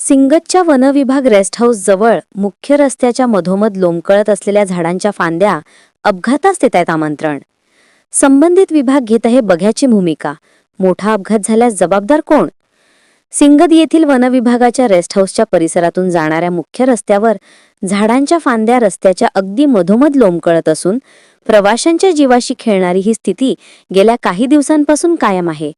सिंगतच्या वनविभाग rest house जवळ मुख्य रस्त्याच्या मधोमध लोंबकळत असलेल्या झाडांच्या फांद्या अपघातास देत आहेत आमंत्रण. संबंधित विभाग घेत आहे बघ्याची भूमिका. मोठा अपघात झाल्यास जबाबदार कोण? सिंगद येथील वनविभागाच्या रेस्ट हाऊसच्या परिसरातून जाणाऱ्या मुख्य रस्त्यावर झाडांच्या फांद्या रस्त्याच्या अगदी मधोमध लोंबकळत असून प्रवाशांच्या जीवाशी खेळणारी ही स्थिती गेल्या काही दिवसांपासून कायम आहे.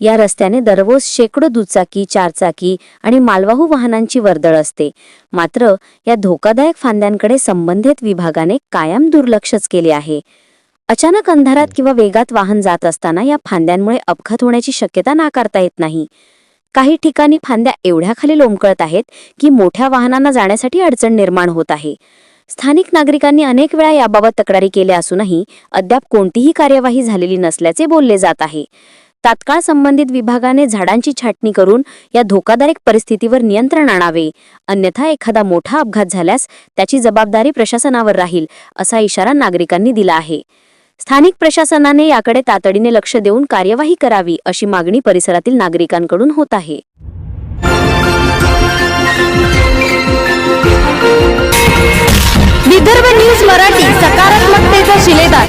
या रस्त्याने दररोज शेकडो दुचाकी चारचाकी आणि मालवाहू वाहनांची वर्दळ असते. मात्र या धोकादायक फांद्यांकडे संबंधित विभागाने कायम दुर्लक्षच केले आहे. अचानक अंधारात किंवा वेगात वाहन जात असताना या फांद्यांमुळे अपघात होण्याची शक्यता नाकारता येत नाही. काही ठिकाणी फांद्या एवढ्या खाली लोंबकळत आहेत की मोठ्या वाहनांना जाण्यासाठी अडचण निर्माण होत आहे. स्थानिक नागरिकांनी अनेक वेळा याबाबत तक्रारी केल्या असूनही अद्याप कोणतीही कार्यवाही झालेली नसल्याचे बोलले जात आहे. तात्काळ संबंधित विभागाने झाडांची छाटणी करून या धोकादायक परिस्थितीवर नियंत्रण आणावे. अन्यथा एखादा मोठा अपघात झाल्यास त्याची जबाबदारी प्रशासनावर राहील असा इशारा नागरिकांनी दिला आहे. स्थानिक प्रशासनाने याकडे तातडीने लक्ष देऊन कार्यवाही करावी अशी मागणी परिसरातील नागरिकांकडून होत आहे. विदर्भ न्यूज मराठी सकारात्मकतेचा शिलेदार.